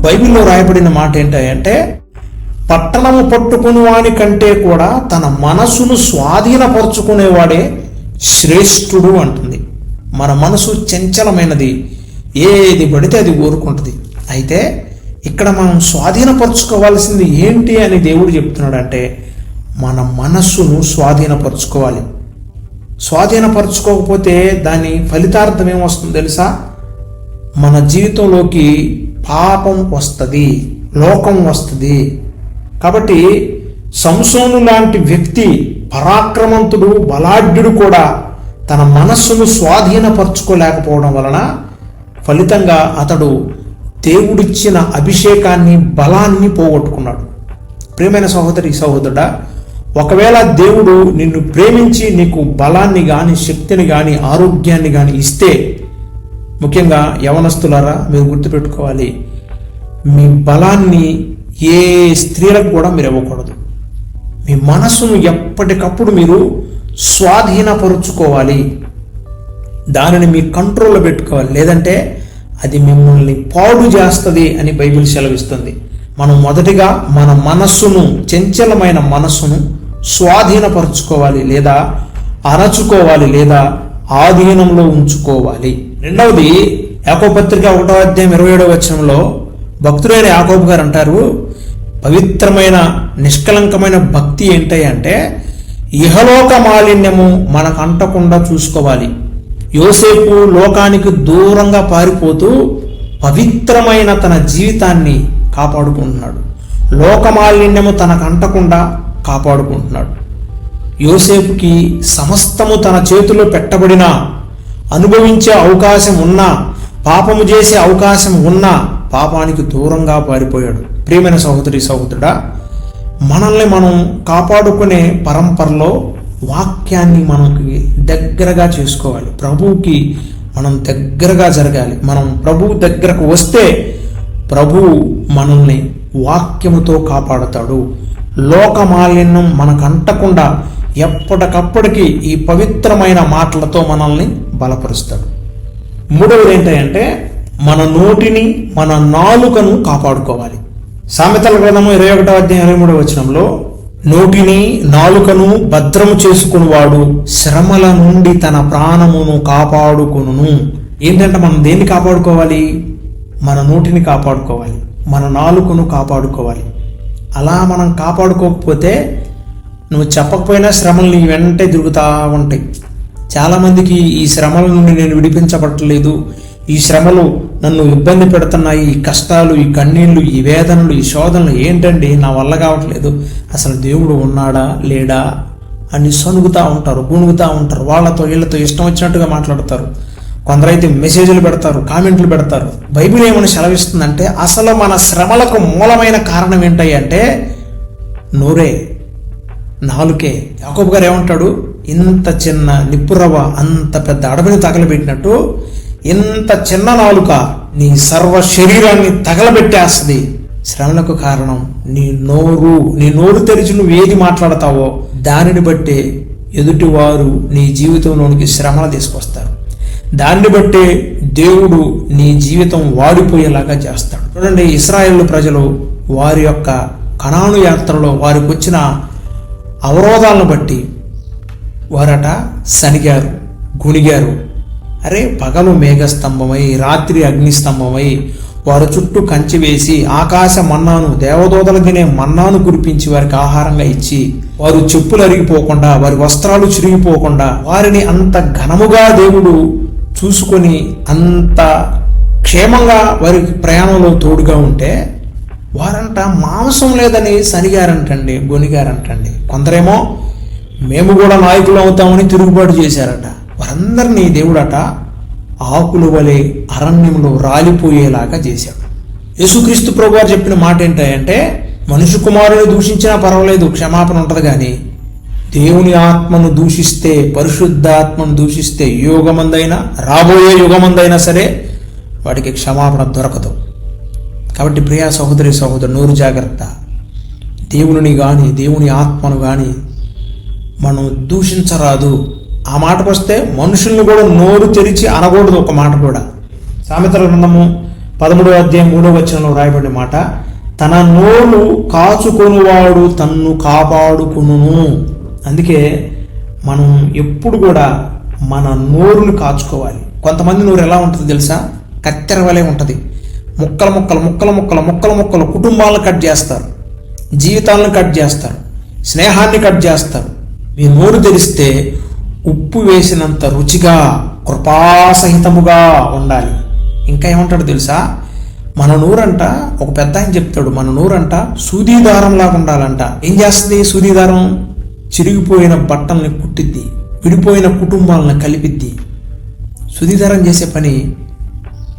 బైబిల్లో రాయబడిన మాట ఏంటంటే పట్టణము పట్టుకుని వాని కంటే కూడా తన మనసును స్వాధీనపరుచుకునేవాడే శ్రేష్ఠుడు అంటుంది. మన మనసు చంచలమైనది ఏది పడితే అది కోరుకుంటుంది. అయితే ఇక్కడ మనం స్వాధీనపరచుకోవాల్సింది ఏంటి అని దేవుడు చెప్తున్నాడంటే మన మనస్సును స్వాధీనపరచుకోవాలి. స్వాధీనపరచుకోకపోతే దాని ఫలితార్థం ఏమొస్తుంది తెలుసా? మన జీవితంలోకి పాపం వస్తుంది లోకం వస్తుంది. కాబట్టి సంసోను లాంటి వ్యక్తి పరాక్రమంతుడు బలాఢ్యుడు కూడా తన మనస్సును స్వాధీనపరచుకోలేకపోవడం వలన ఫలితంగా అతడు దేవుడిచ్చిన అభిషేకాన్ని బలాన్ని పోగొట్టుకున్నాడు. ప్రేమైన సహోదరి సహోదరుడా ఒకవేళ దేవుడు నిన్ను ప్రేమించి నీకు బలాన్ని కానీ శక్తిని కానీ ఆరోగ్యాన్ని కానీ ఇస్తే ముఖ్యంగా యవనస్తులారా మీరు గుర్తుపెట్టుకోవాలి. మీ బలాన్ని ఏ స్త్రీలకు కూడా మీరు ఇవ్వకూడదు. మీ మనసును ఎప్పటికప్పుడు మీరు స్వాధీనపరుచుకోవాలి. దానిని మీ కంట్రోల్లో పెట్టుకోవాలి. లేదంటే అది మిమ్మల్ని పాడు చేస్తుంది అని బైబిల్ సెలవిస్తుంది. మనం మొదటిగా మన మనస్సును చంచలమైన మనస్సును స్వాధీనపరుచుకోవాలి లేదా అరచుకోవాలి లేదా ఆధీనంలో ఉంచుకోవాలి. రెండవది యాకోపత్రిక ఒకటో అధ్యాయం ఇరవై ఏడవ వచనంలో భక్తుడైన యాకోబు గారు అంటారు పవిత్రమైన నిష్కలంకమైన భక్తి ఏంటి అంటే ఇహలోక మాలిన్యము మనకు అంటకుండా చూసుకోవాలి. యోసేపు లోకానికి దూరంగా పారిపోతూ పవిత్రమైన తన జీవితాన్ని కాపాడుకుంటున్నాడు. లోకమాలిన్యము తనకు అంటకుండా కాపాడుకుంటున్నాడు. యోసేపుకి సమస్తము తన చేతిలో పెట్టబడిన అనుభవించే అవకాశం ఉన్నా పాపము చేసే అవకాశం ఉన్నా పాపానికి దూరంగా పారిపోయాడు. ప్రియమైన సహోదరి సహోదరుడా మనల్ని మనం కాపాడుకునే పరంపరలో వాక్యాన్ని మనకి దగ్గరగా చేసుకోవాలి. ప్రభువుకి మనం దగ్గరగా జరగాలి. మనం ప్రభువు దగ్గరకు వస్తే ప్రభువు మనల్ని వాక్యముతో కాపాడుతాడు. లోకమాలిన్యం మనకు అంటకుండా ఎప్పటికప్పటికి ఈ పవిత్రమైన మాటలతో మనల్ని బలపరుస్తాడు. మూడవది ఏంటంటే మన నోటిని మన నాలుకను కాపాడుకోవాలి. సామెతల గ్రంథము ఇరవై ఒకటో అధ్యాయం ఇరవై మూడవ వచనంలో నోటిని నాలుకను భద్రము చేసుకునివాడు శ్రమల నుండి తన ప్రాణమును కాపాడుకును ఏంటంటే మనం దేన్ని కాపాడుకోవాలి? మన నోటిని కాపాడుకోవాలి. మన నాలుకను కాపాడుకోవాలి. అలా మనం కాపాడుకోకపోతే నువ్వు చెప్పకపోయినా శ్రమలు నీ వెంటే తిరుగుతూ ఉంటాయి. చాలామందికి ఈ శ్రమల నుండి నేను విడిపించబడట్లేదు. ఈ శ్రమలు నన్ను ఇబ్బంది పెడుతున్నాయి. ఈ కష్టాలు ఈ కన్నీళ్ళు ఈ వేదనలు ఈ శోధనలు ఏంటండి? నా వల్ల కావట్లేదు. అసలు దేవుడు ఉన్నాడా? లేడా? అని సొనుగుతూ ఉంటారు గుణుగుతూ ఉంటారు. వాళ్ళతో వీళ్ళతో ఇష్టం వచ్చినట్టుగా మాట్లాడతారు. కొందరైతే మెసేజ్లు పెడతారు కామెంట్లు పెడతారు. బైబిల్ ఏమని సెలవిస్తుందంటే అసలు మన శ్రమలకు మూలమైన కారణం ఏంటంటే అంటే నోరే. నాలుకే. యాకోబు గారు ఏమంటాడు? ఇంత చిన్న నిప్పురవ్వ అంత పెద్ద అడవిని తగలబెట్టినట్టు ఇంత చిన్న నాలుక నీ సర్వ శరీరాన్ని తగలబెట్టేస్తుంది. శ్రమలకు కారణం నీ నోరు నీ నోరు తెరిచి నువ్వు ఏది మాట్లాడతావో దానిని బట్టే ఎదుటివారు నీ జీవితంలోనికి శ్రమలు తీసుకొస్తారు. దాన్ని బట్టే దేవుడు నీ జీవితం వాడిపోయేలాగా చేస్తాడు. చూడండి ఇస్రాయేల్ ప్రజలు వారి యొక్క కణాను యాత్రలో వారికి వచ్చిన అవరోధాలను బట్టి వారట సనిగారు గుణిగారు అరే పగలు మేఘస్తంభమై రాత్రి అగ్నిస్తంభమై వారి చుట్టూ కంచి వేసి ఆకాశ మన్నాను దేవదూతలు తినే మన్నాను కురిపించి వారికి ఆహారంగా ఇచ్చి వారు చెప్పులు అరిగిపోకుండా వారి వస్త్రాలు చిరిగిపోకుండా వారిని అంత ఘనముగా దేవుడు చూసుకొని అంత క్షేమంగా వారికి ప్రయాణంలో తోడుగా ఉంటే వారంట మాంసం లేదని సనిగారంటండి గొనిగారంటండి. కొందరేమో మేము కూడా నాయకులు అవుతామని తిరుగుబాటు చేశారట. వారందరినీ దేవుడట ఆకుల వలె అరణ్యంలో రాలిపోయేలాగా చేశాడు. యేసుక్రీస్తు ప్రభు గారు చెప్పిన మాట ఏంటంటే మనుషు కుమారుని దూషించినా పర్వాలేదు క్షమాపణ ఉంటుంది కానీ దేవుని ఆత్మను దూషిస్తే పరిశుద్ధాత్మను దూషిస్తే యుగమందైనా రాబోయే యుగమందైనా సరే వాడికి క్షమాపణ దొరకదు. కాబట్టి ప్రియా సహోదరి సహోదరు నూరు జాగ్రత్త. దేవుని కానీ దేవుని ఆత్మను కానీ మనం దూషించరాదు. ఆ మాటకు వస్తే మనుషుల్ని కూడా నోరు తెరిచి అనకూడదు ఒక మాట కూడా. సామెతల గ్రంథము పదమూడవ అధ్యాయం మూడవ వచనంలో రాయబడిన మాట తన నోరు కాచుకొనువాడు తన్ను కాపాడుకును అందుకే మనం ఎప్పుడు కూడా మన నోరుని కాచుకోవాలి. కొంతమంది నోరు ఎలా ఉంటుంది తెలుసా? కత్తెర వలె ఉంటుంది. ముక్కలు ముక్కలు ముక్కలు ముక్కలు ముక్కలు ముక్కలు కుటుంబాలను కట్ చేస్తారు. జీవితాలను కట్ చేస్తారు. స్నేహాన్ని కట్ చేస్తారు. మీ నోరు తెరిస్తే ఉప్పు వేసినంత రుచిగా కృపాసహితముగా ఉండాలి. ఇంకా ఏమంటాడు తెలుసా? మన నూరంట ఒక పెద్ద ఆయన చెప్తాడు మన నూరంట సూదీదారంలాగా ఉండాలంట. ఏం చేస్తుంది సూదీదారం? చిరిగిపోయిన బట్టల్ని కుట్టిద్ది విడిపోయిన కుటుంబాలను కలిపిద్ది. సుదీదారం చేసే పని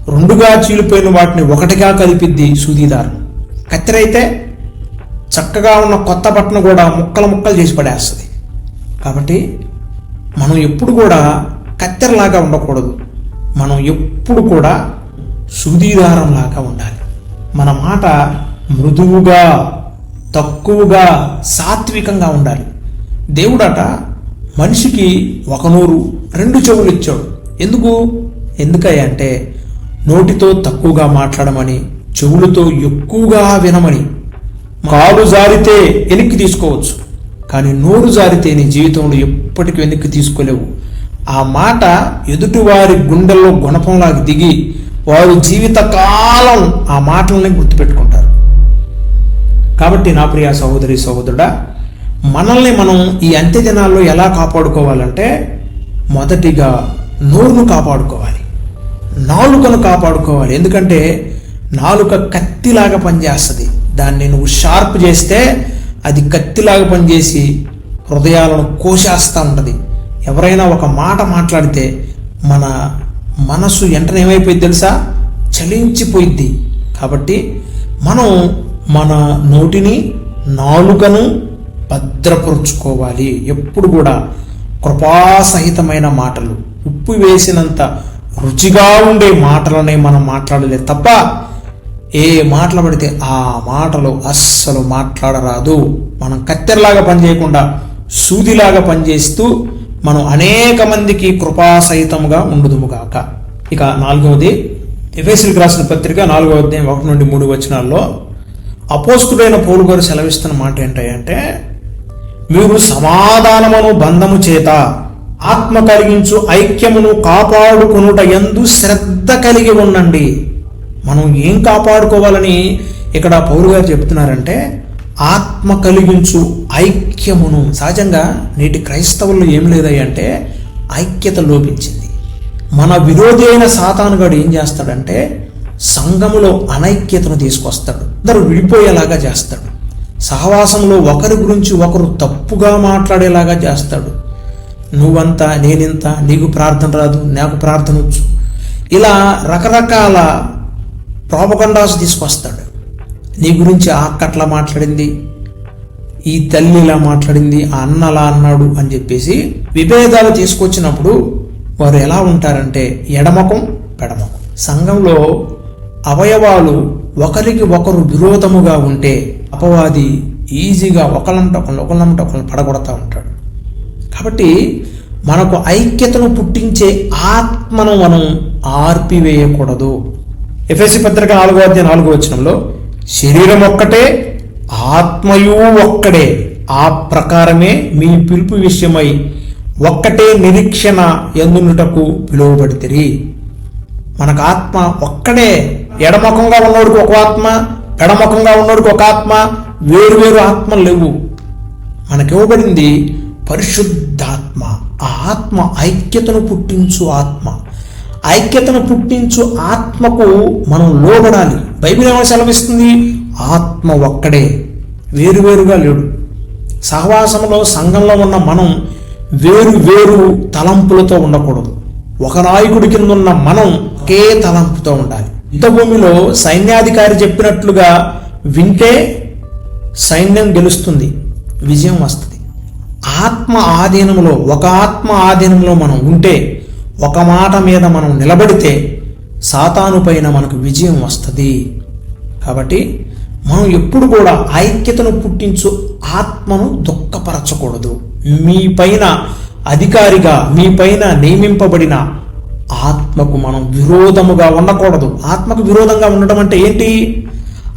రెండుగా చీలిపోయిన వాటిని ఒకటిగా కలిపిద్ది సూదీదారం. కత్తెర అయితే చక్కగా ఉన్న కొత్త బట్టను కూడా ముక్కలు ముక్కలు చేసి పడేస్తుంది. కాబట్టి మనం ఎప్పుడు కూడా కత్తెరలాగా ఉండకూడదు. మనం ఎప్పుడు కూడా సూదీదారంలాగా ఉండాలి. మన మాట మృదువుగా తక్కువగా సాత్వికంగా ఉండాలి. దేవుడట మనిషికి ఒక నూరు రెండు చెవులు ఇచ్చాడు. ఎందుకు? ఎందుకయ్యా అంటే నోటితో తక్కువగా మాట్లాడమని చెవులతో ఎక్కువగా వినమని. కాలు జారితే వెనక్కి తీసుకోవచ్చు కానీ నోరు జారితే నీ జీవితంలో ఎప్పటికీ వెనక్కి తీసుకోలేవు. ఆ మాట ఎదుటివారి గుండెల్లో గుణపంలాగా దిగి వారు జీవితకాలం ఆ మాటలని గుర్తుపెట్టుకుంటారు. కాబట్టి నా ప్రియ సహోదరి సహోదరుడా మనల్ని మనం ఈ అంత్యదినాల్లో ఎలా కాపాడుకోవాలంటే మొదటిగా నోరును కాపాడుకోవాలి. నాలుకను కాపాడుకోవాలి. ఎందుకంటే నాలుక కత్తిలాగా పనిచేస్తుంది. దాన్ని నువ్వు షార్ప్ చేస్తే అది కత్తిలాగా పనిచేసి హృదయాలను కోసేస్తూ ఉంటుంది. ఎవరైనా ఒక మాట మాట్లాడితే మన మనసు వెంటనే ఏమైపోయింది తెలుసా? చలించిపోయిద్ది. కాబట్టి మనం మన నోటిని నాలుకను భద్రపరుచుకోవాలి. ఎప్పుడు కూడా కృపాసహితమైన మాటలు. ఉప్పు వేసినంత రుచిగా ఉండే మాటలనే మనం మాట్లాడలేదు తప్ప ఏ మాటలు పడితే ఆ మాటలు అస్సలు మాట్లాడరాదు. మనం కత్తెరలాగా పనిచేయకుండా సూదిలాగా పనిచేస్తూ మనం అనేక మందికి కృపాసహితంగా ఉండదుముగాక. ఇక నాలుగవది ఎఫ్ఎస్ఎల్కి రాసిన పత్రిక నాలుగవ అధ్యాయం ఒకటి నుండి మూడు వచనాల్లో అపోస్తుడైన పౌలు గారు సెలవిస్తున్న మాట ఏంటంటే మీరు సమాధానమును బంధము చేత ఆత్మ కలిగించు ఐక్యమును కాపాడుకునుట ఎందు శ్రద్ధ కలిగి ఉండండి. మనం ఏం కాపాడుకోవాలని ఇక్కడ పౌరు గారు చెప్తున్నారంటే ఆత్మ కలిగించు ఐక్యమును. సహజంగా నేటి క్రైస్తవుల్లో ఏం లేదంటే ఐక్యత లోపించింది. మన విరోధి అయిన సాతానుగాడు ఏం చేస్తాడంటే సంఘములో అనైక్యతను తీసుకొస్తాడు. అందరూ విడిపోయేలాగా చేస్తాడు. సహవాసంలో ఒకరి గురించి ఒకరు తప్పుగా మాట్లాడేలాగా చేస్తాడు. నువ్వంతా నేనింత నీకు ప్రార్థన రాదు నాకు ప్రార్థన వచ్చు. ఇలా రకరకాల ప్రోపకండాస్ తీసుకొస్తాడు. నీ గురించి అక్కట్లా మాట్లాడింది ఈ తల్లి ఇలా మాట్లాడింది ఆ అన్న అలా అన్నాడు అని చెప్పేసి విభేదాలు తీసుకొచ్చినప్పుడు వారు ఎలా ఉంటారంటే ఎడమకం పెడమకం. సంఘంలో అవయవాలు ఒకరికి ఒకరు విరోధముగా ఉంటే అపవాది ఈజీగా ఒకళ్ళంట ఒకళ్ళు ఒకళ్ళంట ఒకళ్ళు పడగొడతా ఉంటాడు. కాబట్టి మనకు ఐక్యతను పుట్టించే ఆత్మను మనం ఆర్పివేయకూడదు. ఎఫ్ఎస్సి పత్రిక నాలుగో అధ్యాయం నాలుగో వచనంలో శరీరం ఒక్కటే ఆత్మయు ఒక్కడే ఆ ప్రకారమే మీ పిలుపు విషయమై ఒక్కటే నిరీక్షణ ఎందునుటకు పిలువబడితిరి. మనకు ఆత్మ ఒక్కడే ఎడముఖంగా ఉన్నోడికి ఒక ఆత్మ ఎడముఖంగా ఉన్నోడికి ఒక ఆత్మ వేరు వేరు ఆత్మలు లేవు. మనకి ఇవ్వబడింది పరిశుద్ధాత్మ ఆ ఆత్మ ఐక్యతను పుట్టించు ఆత్మ. ఐక్యతను పుట్టించు ఆత్మకు మనం లోబడాలి. బైబిల్ ఏమో సెలవిస్తుంది? ఆత్మ ఒక్కడే వేరువేరుగా లేడు. సహవాసంలో సంఘంలో ఉన్న మనం వేరు వేరు తలంపులతో ఉండకూడదు. ఒక నాయకుడి కింద ఉన్న మనం ఒకే తలంపుతో ఉండాలి. యుద్ధ భూమిలో సైన్యాధికారి చెప్పినట్లుగా వింటే సైన్యం గెలుస్తుంది విజయం వస్తుంది. ఆత్మ ఆధీనంలో ఒక ఆత్మ ఆధీనంలో మనం ఉంటే ఒక మాట మీద మనం నిలబడితే సాతాను పైన మనకు విజయం వస్తుంది. కాబట్టి మనం ఎప్పుడు కూడా ఐక్యతను పుట్టించు ఆత్మను దుఃఖపరచకూడదు. మీ పైన అధికారిగా మీ పైన నియమింపబడిన ఆత్మకు మనం విరోధముగా ఉండకూడదు. ఆత్మకు విరోధంగా ఉండటం అంటే ఏంటి?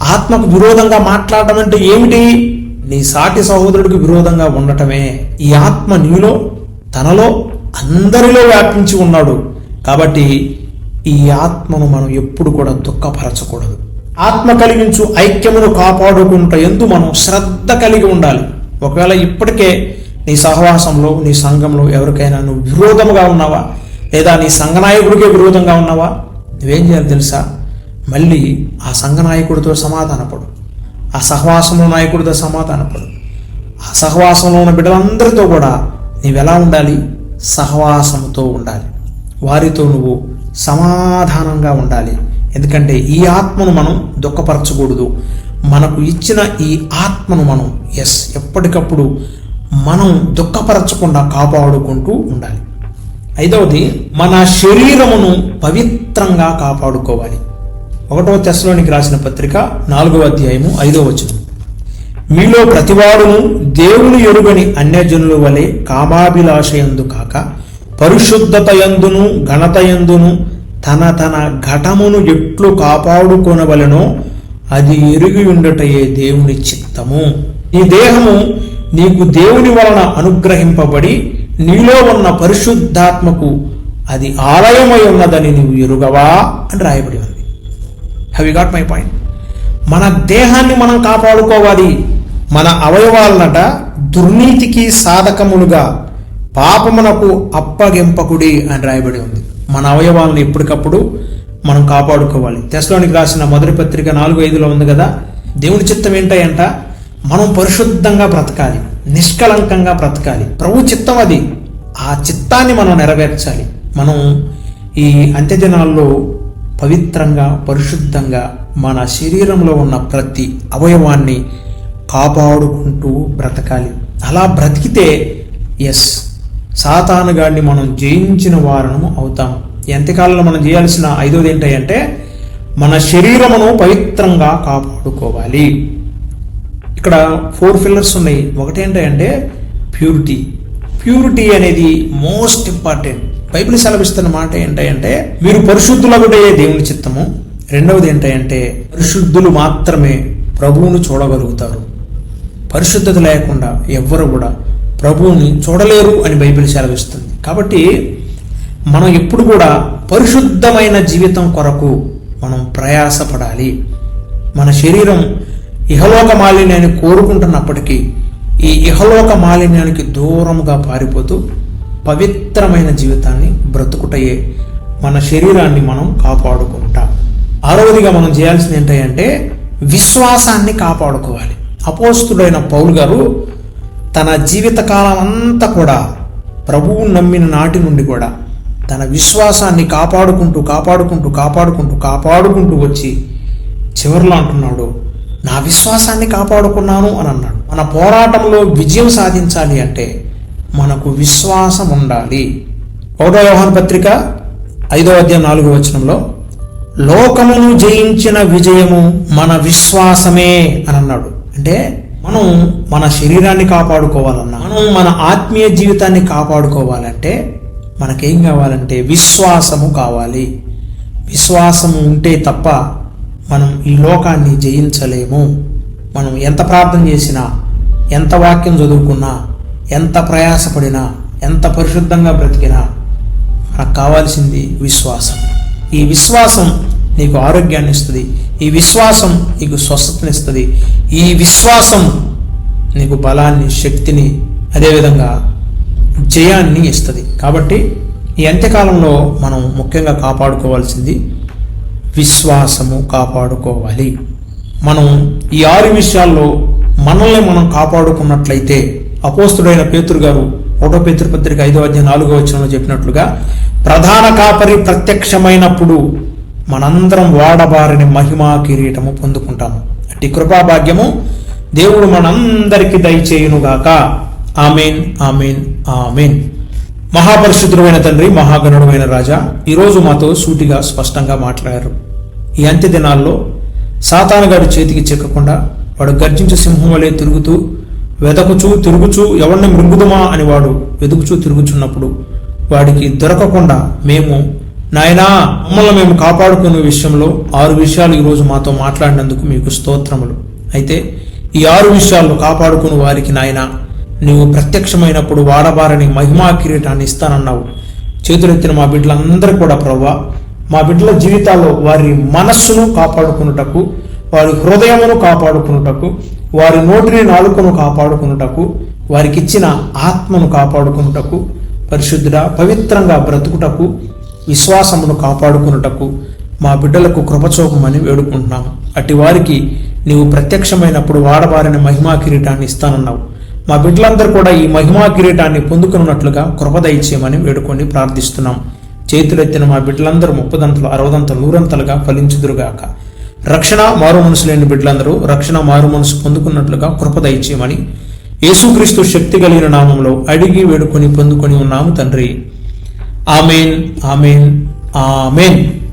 ఆత్మకు విరోధంగా మాట్లాడటం అంటే ఏమిటి? నీ సాటి సహోదరుడికి విరోధంగా ఉండటమే ఈ ఆత్మ నీలో తనలో అందరిలో వ్యాపించి ఉన్నాడు. కాబట్టి ఈ ఆత్మను మనం ఎప్పుడు కూడా దుఃఖపరచకూడదు. ఆత్మ కలిగించు ఐక్యమును కాపాడుకుంట ఎందు మనం శ్రద్ధ కలిగి ఉండాలి. ఒకవేళ ఇప్పటికే నీ సహవాసంలో నీ సంఘంలో ఎవరికైనా నువ్వు విరోధముగా ఉన్నావా? లేదా నీ సంఘనాయకుడికే విరోధంగా ఉన్నావా? నువ్వేం చేయాలి తెలుసా? మళ్ళీ ఆ సంఘనాయకుడితో సమాధానపడు. ఆ సహవాసంలో నాయకుడితో సమాధానపడు ఆ సహవాసంలో ఉన్న బిడ్డలందరితో కూడా నీవెలా ఉండాలి? సహవాసంతో ఉండాలి. వారితో నువ్వు సమాధానంగా ఉండాలి. ఎందుకంటే ఈ ఆత్మను మనం దుఃఖపరచకూడదు. మనకు ఇచ్చిన ఈ ఆత్మను మనం ఎస్ ఎప్పటికప్పుడు మనం దుఃఖపరచకుండా కాపాడుకుంటూ ఉండాలి. ఐదవది మన శరీరమును పవిత్రంగా కాపాడుకోవాలి. ఒకటవ తెశలోనికి రాసిన పత్రిక నాలుగవ అధ్యాయము ఐదవ వచనం. మీలో ప్రతివాడును దేవుని ఎరుగని అన్యజనుల వలె కామాభిలాషయందు కాక పరిశుద్ధతయందును ఘనతయందును తన తన ఘటమును ఎట్లు కాపాడుకొనవలెనో అది ఎరిగి ఉండటయే దేవుని చిత్తము. ఈ దేహము నీకు దేవుని వలన అనుగ్రహింపబడి నీలో ఉన్న పరిశుద్ధాత్మకు అది ఆలయమై ఉన్నదని నీవు ఎరుగవా అని రాయబడి ఉంది. Have you got my point మన దేహాన్ని మనం కాపాడుకోవాలి. మన అవయవాలనట దుర్నీతికి సాధకములుగా పాపమునకు అప్పగింపకుడి అని రాయబడి ఉంది. మన అవయవాలను ఎప్పటికప్పుడు మనం కాపాడుకోవాలి. తెశలోనికి రాసిన మొదటి పత్రిక నాలుగు ఐదులో ఉంది కదా? దేవుని చిత్తం ఏంటంట? మనం పరిశుద్ధంగా బ్రతకాలి. నిష్కలంకంగా బ్రతకాలి. ప్రభు చిత్తం అది. ఆ చిత్తాన్ని మనం నెరవేర్చాలి. మనం ఈ అంత్యదినాల్లో పవిత్రంగా పరిశుద్ధంగా మన శరీరంలో ఉన్న ప్రతి అవయవాన్ని కాపాడుకుంటూ బ్రతకాలి. అలా బ్రతికితే ఎస్ సాతానుగాడిని మనం జయించిన వారము అవుతాం. ఎంతకాలంలో మనం చేయాల్సిన ఐదోది ఏంటంటే మన శరీరమును పవిత్రంగా కాపాడుకోవాలి. ఇక్కడ ఫోర్ ఫిల్లర్స్ ఉన్నాయి. ఒకటి ఏంటంటే ప్యూరిటీ. ప్యూరిటీ అనేది మోస్ట్ ఇంపార్టెంట్. బైబిల్ సెలవిస్తున్న మాట ఏంటంటే మీరు పరిశుద్ధులగుటే దేవుని చిత్తము. రెండవది ఏంటంటే పరిశుద్ధులు మాత్రమే ప్రభువును చూడగలుగుతారు. పరిశుద్ధత లేకుండా ఎవ్వరు కూడా ప్రభువుని చూడలేరు అని బైబిల్ సెలవిస్తుంది. కాబట్టి మనం ఎప్పుడు కూడా పరిశుద్ధమైన జీవితం కొరకు మనం ప్రయాసపడాలి. మన శరీరం ఇహలోక మాలిన్యాన్ని కోరుకుంటున్నప్పటికీ ఈ ఇహలోక మాలిన్యానికి దూరముగా పారిపోతూ పవిత్రమైన జీవితాన్ని బ్రతుకుటయే మన శరీరాన్ని మనం కాపాడుకుంటాం. ఆరవదిగా మనం చేయాల్సింది ఏంటంటే విశ్వాసాన్ని కాపాడుకోవాలి. అపోస్తుడైన పౌలు గారు తన జీవితకాలం అంతా కూడా ప్రభువు నమ్మిన నాటి నుండి కూడా తన విశ్వాసాన్ని కాపాడుకుంటూ కాపాడుకుంటూ కాపాడుకుంటూ కాపాడుకుంటూ వచ్చి చివరిలో అంటున్నాడు నా విశ్వాసాన్ని కాపాడుకున్నాను అని అన్నాడు. మన పోరాటంలో విజయం సాధించాలి అంటే మనకు విశ్వాసం ఉండాలి. ఒకటో వ్యవహార పత్రిక ఐదో అధ్యాయం నాలుగో వచనంలో లోకమును జయించిన విజయము మన విశ్వాసమే అని అన్నాడు. అంటే మనం మన శరీరాన్ని కాపాడుకోవాలన్నా మనం మన ఆత్మీయ జీవితాన్ని కాపాడుకోవాలంటే మనకేం కావాలంటే విశ్వాసము కావాలి. విశ్వాసము ఉంటే తప్ప మనం ఈ లోకాన్ని జయించలేము. మనం ఎంత ప్రార్థన చేసినా ఎంత వాక్యం చదువుకున్నా ఎంత ప్రయాసపడినా ఎంత పరిశుద్ధంగా బ్రతికినా మనకు కావాల్సింది విశ్వాసం. ఈ విశ్వాసం నీకు ఆరోగ్యాన్ని ఇస్తుంది. ఈ విశ్వాసం నీకు స్వస్థతనిస్తుంది ఈ విశ్వాసం నీకు బలాన్ని శక్తిని అదేవిధంగా జయాన్ని ఇస్తుంది. కాబట్టి ఈ అంత్యకాలంలో మనం ముఖ్యంగా కాపాడుకోవాల్సింది విశ్వాసము కాపాడుకోవాలి. మనం ఈ ఆరు విషయాల్లో మనల్ని మనం కాపాడుకున్నట్లయితే అపోస్తుడైన పేతురు గారు ఒకటో పేతురు పత్రిక ఐదో అధ్యాయం నాలుగో వచనంలో చెప్పినట్లుగా ప్రధాన కాపరి ప్రత్యక్షమైనప్పుడు మనందరం వాడబారిని మహిమా కిరీటము పొందుకుంటాము. అట్టి కృపాభాగ్యము దేవుడు మనందరికి దయచేయునుగాక. Amen amen amen. మహాపరిశుద్ధుడైన తండ్రి మహాగణుడమైన రాజా ఈరోజు మాతో సూటిగా స్పష్టంగా మాట్లాడారు. ఈ అంత్య దినాల్లో సాతానుగాడి చేతికి చిక్కకుండా వాడు గర్జించు సింహం వలె తిరుగుతూ వెతకుచూ తిరుగుచూ ఎవరిని మృంగుదమా అని వాడు వెతుకుచూ తిరుగుచున్నప్పుడు వాడికి దొరకకుండా మేము నాయనా మమ్మల్ని మేము కాపాడుకునే విషయంలో ఆరు విషయాలు ఈరోజు మాతో మాట్లాడినందుకు మీకు స్తోత్రములు. అయితే ఈ ఆరు విషయాలను కాపాడుకుని వారికి నాయన నీవు ప్రత్యక్షమైనప్పుడు వాడబారని మహిమా కిరీటాన్ని ఇస్తానన్నావు. చేతులెత్తిన మా బిడ్డలందరూ కూడా ప్రవ్వా మా బిడ్డల జీవితాల్లో వారి మనస్సును కాపాడుకున్నటకు వారి హృదయమును కాపాడుకున్నటకు వారి నోటిని నాలుకను కాపాడుకున్నటకు వారికి ఇచ్చిన ఆత్మను కాపాడుకున్నటకు పరిశుద్ధుడ పవిత్రంగా బ్రతుకుటకు విశ్వాసమును కాపాడుకున్నటకు మా బిడ్డలకు కృపచోపమని వేడుకుంటున్నాము. అట్టి వారికి నీవు ప్రత్యక్షమైనప్పుడు వాడవారిని మహిమా కిరీటాన్ని ఇస్తానన్నావు. మా బిడ్డలందరూ కూడా ఈ మహిమా కిరీటాన్ని పొందుకున్నట్లుగా కృపదయచేయమని వేడుకొని ప్రార్థిస్తున్నాం. చేతులెత్తిన మా బిడ్డలందరూ ముప్పదంతలు అరవదంతలు నూరంతలుగా ఫలించుదురుగాక. రక్షణ మారు మనసు లేని బిడ్డలందరూ రక్షణ మారు మనసు పొందుకున్నట్లుగా కృపద ఇచ్చేయమని యేసుక్రీస్తు శక్తి కలిగిన నామంలో అడిగి వేడుకొని పొందుకొని ఉన్నాము తండ్రి. Amen amen amen.